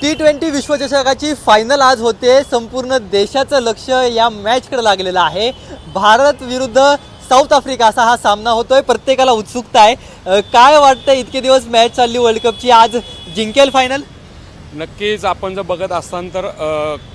T twenty विश्वचषकाची final आज होते. संपूर्ण देशाचं लक्ष या मॅचकडे लागलेलं आहे. भारत विरुद्ध साऊथ आफ्रिका असा हा सामना होतोय. प्रत्येकाला उत्सुकता आहे. काय वाटतं इतके दिवस मॅच चालली वर्ल्ड कपची आज जिंकेल फायनल नक्कीच आपण जर बघत असताना तर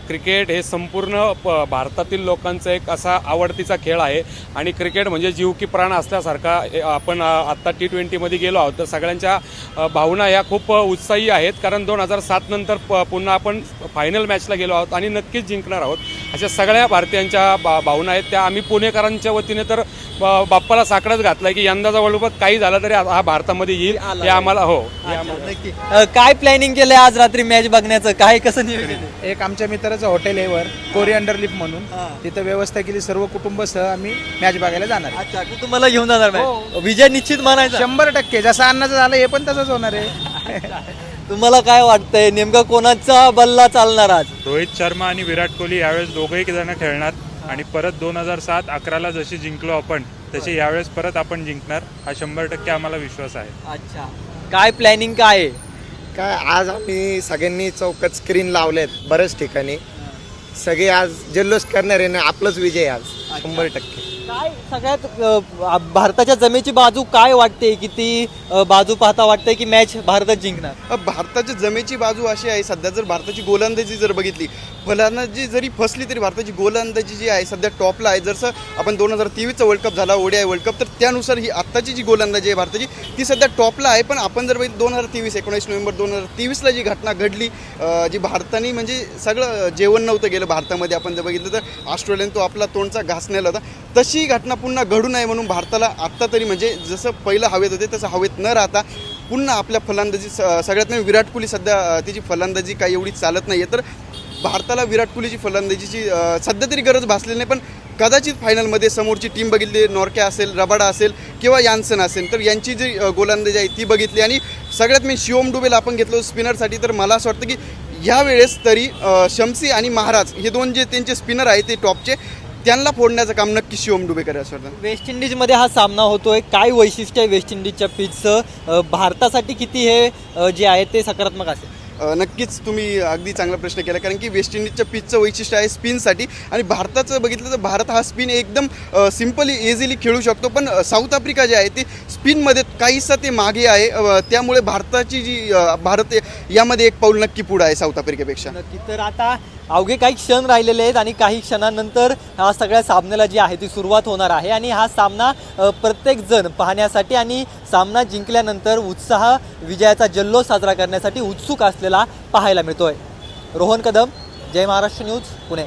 क्रिकेट हे संपूर्ण प- भारतातील लोकांचा एक असा आवडतीचा खेळ आहे. आणि क्रिकेट म्हणजे जीव की प्राण असल्यासारखा आपण आत्ता टी ट्वेंटीमध्ये गेलो आहोत. तर सगळ्यांच्या भावना या खूप उत्साही आहेत. कारण दोन हजार सात नंतर प- पुन्हा आपण फायनल मॅचला गेलो आहोत आणि नक्कीच जिंकणार आहोत. अशा सगळ्या भारतीयांच्या बा भावना आहेत. त्या आम्ही पुणेकरांच्या वतीने तर बाप्पाला साकडच घातलाय की यंदाचा वर्ल्ड कप काही झाला तरी हा भारतामध्ये येईल. हे आम्हाला हो हे आम्हाला नक्की. अ, काय प्लॅनिंग केलंय आज रात्री मॅच बघण्याचं? काय कसं नियोजन आहे? एक आमच्या मित्राचं हॉटेल आहे वर कोरिअंडर लिफ म्हणून. हा. तिथं व्यवस्था केली सर्व कुटुंबसह आम्ही मॅच बघायला जाणार आहे. अच्छा कुटुंबाला घेऊन जाणार मॅच विजय निश्चित मानायचा शंभर टक्के जसं अन्नाचं झालं हे पण तसंच होणार आहे. तुम्हाला काय वाटतंय? नेमका कोणाचा बल्ला चालणार आज? रोहित शर्मा आणि विराट कोहली यावेळेस दोघंही जण खेळणार. आणि परत दोन हजार सात अकराला जशी जिंकलो आपण तसे यावेळेस परत आपण जिंकणार हा शंभर टक्के आम्हाला विश्वास आहे. अच्छा. काय प्लॅनिंग काय आहे? काय आज आम्ही सगळ्यांनी चौकात स्क्रीन लावलेत बऱ्याच ठिकाणी. सगळे आज जल्लोष करणार आहे ना आपलंच विजय आज शंभर टक्के. काय सगळ्यात भारताच्या जमेची बाजू काय वाटते? की ती बाजू पाहता वाटते की मॅच भारतात जिंकणार? भारताच्या भारताची जमेची बाजू अशी आहे सध्या जर भारताची गोलंदाजी जर बघितली फलंदाजी जरी फसली तरी भारताची गोलंदाजी जी आहे सध्या टॉपला आहे. जसं आपण दोन हजार तेवीसचा वर्ल्ड कप झाला ओडीआय वर्ल्ड कप तर त्यानुसार ही आत्ताची जी गोलंदाजी आहे भारताची ती सध्या टॉपला आहे. पण आपण जर बघितलं दोन हजार तेवीस एकोणीस नोव्हेंबर दोन हजार तेवीसला जी घटना घडली जी भारताने म्हणजे सगळं जेवण नव्हतं गेलं भारतामध्ये आपण जर बघितलं तर ऑस्ट्रेलियाने तो आपला तोंडचा घास नेला होता. तशी घटना पुन्हा घडू नये म्हणून भारताला आत्ता तरी म्हणजे जसं पहिलं हवेत होते तसं हवेत न राहता पुन्हा आपल्या फलंदाजी स- सगळ्यात नाही विराट कोहली सध्या तिची फलंदाजी काही एवढी चालत नाही आहे तर भारताला विराट कोहलीची फलंदाजीची सध्या तरी गरज भासलेली नाही पण कदाचित फायनलमध्ये समोरची टीम बघितली नॉर्क्या असेल रबाडा असेल किंवा यान्सन असेल तर यांची जी गोलंदाजी आहे ती बघितली. आणि सगळ्यात मी शिवम डुबेला आपण घेतलो स्पिनरसाठी तर मला असं वाटतं की यावेळेस तरी शमसी आणि महाराज हे दोन जे त्यांचे स्पिनर आहेत ते टॉपचे त्यांना फोडण्याचं काम नक्की शिवम डुबे करेल असं वाटतं. वेस्ट इंडिजमध्ये हा सामना होतोय. काय वैशिष्ट्य आहे वेस्ट इंडिजच्या पिचचं भारतासाठी किती हे अ, जे आहे ते सकारात्मक असेल? अ, नक्कीच तुम्ही अगदी चांगला प्रश्न केला कारण की वेस्ट इंडिजच्या पिचचं वैशिष्ट्य आहे स्पिनसाठी. आणि भारताचं बघितलं तर भारत हा स्पिन एकदम सिम्पली इझिली खेळू शकतो. पण अ, साऊथ आफ्रिका जे आहे ते स्पिनमध्ये काहीसा ते मागे आहे. त्यामुळे भारताची जी भारत यामध्ये एक पाऊल नक्की पुढं आहे साऊथ आफ्रिकेपेक्षा. नक्की. तर आता अवघे काही क्षण राहिलेले आहेत आणि काही क्षणानंतर हा सगळ्या सामन्याला जी आहे ती सुरुवात होणार आहे आणि हा सामना प्रत्येकजण प्रत्येक जण पाहण्यासाठी आणि सामना जिंकल्यानंतर उत्साह विजयाचा जल्लोष साजरा करण्यासाठी उत्सुक असलेला पाहायला मिळतोय. रोहन कदम जय महाराष्ट्र न्यूज पुणे.